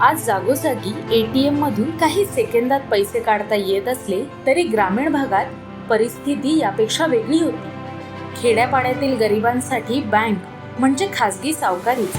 आज जागोजागी एटीएम मधून काही सेकंदात पैसे काढता येत असले तरी ग्रामीण भागात परिस्थिती यापेक्षा वेगळी होती. खेड्यापाड्यातील गरिबांसाठी बँक म्हणजे खासगी सावकारीच.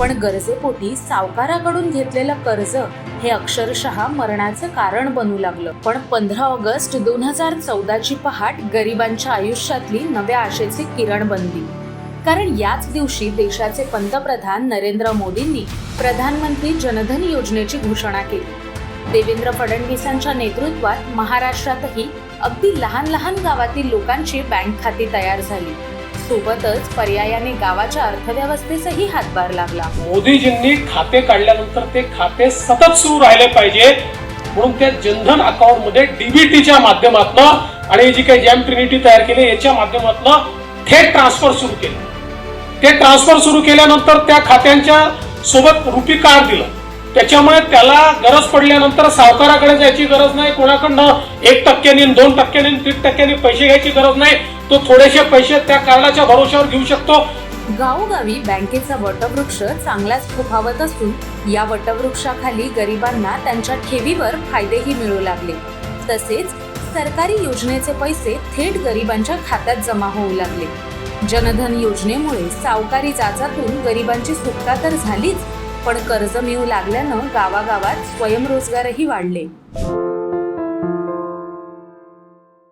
पण गरजेपोटी सावकाराकडून घेतलेलं कर्ज हे अक्षरशः मरणाचं कारण बनू लागलं. पण पंधरा ऑगस्ट दोन हजार चौदाची पहाट गरिबांच्या आयुष्यातली नव्या आशेची किरण बनली. कारण याच दिवशी देशाचे पंतप्रधान नरेंद्र मोदींनी प्रधानमंत्री जनधन योजनेची घोषणा केली. देवेंद्र फडणवीसांच्या नेतृत्वात महाराष्ट्रातही अगदी लहान लहान गावातील लोकांची बँक खाती तयार झाली. सोबतच पर्यायाने गावाच्या अर्थव्यवस्थेसही हातभार लागला मोदीजींनी खाते काढल्यानंतर ते खाते सतत सुरू राहिले पाहिजे. म्हणून त्या जनधन अकाउंटमध्ये डीबीटीच्या माध्यमातून आणि जी काही जॅम ट्रिनिटी तयार केली याच्या माध्यमातून थेट ट्रान्सफर सुरू केले. ते ट्रान्सफर सुरू केल्यानंतर त्या खात्यांच्या सोबत रुपी कार्ड दिलं. त्याच्यामुळे त्याला गरज पडल्यानंतर सावकाराकडे जायची गरज नाही कोणाकडनं एक टक्क्याने दोन टक्क्याने तीन टक्क्याने पैसे घ्यायची गरज नाही तो थोडेसे पैसे त्या कार्डाच्या भरोश्यावर घेऊ शकतो. गावोगावी बँकेचा वटवृक्ष चांगलाच फुफावत असून या वटवृक्षाखाली गरिबांना त्यांच्या ठेवीवर फायदेही मिळू लागले. तसेच सरकारी योजनेचे पैसे थेट गरिबांच्या खात्यात जमा होऊ लागले. जनधन योजनेमुळे सावकारी जाचातून गरिबांची सुटका तर झालीच पण कर्ज मिळू लागल्यानं गावागावात स्वयंरोजगारही वाढले.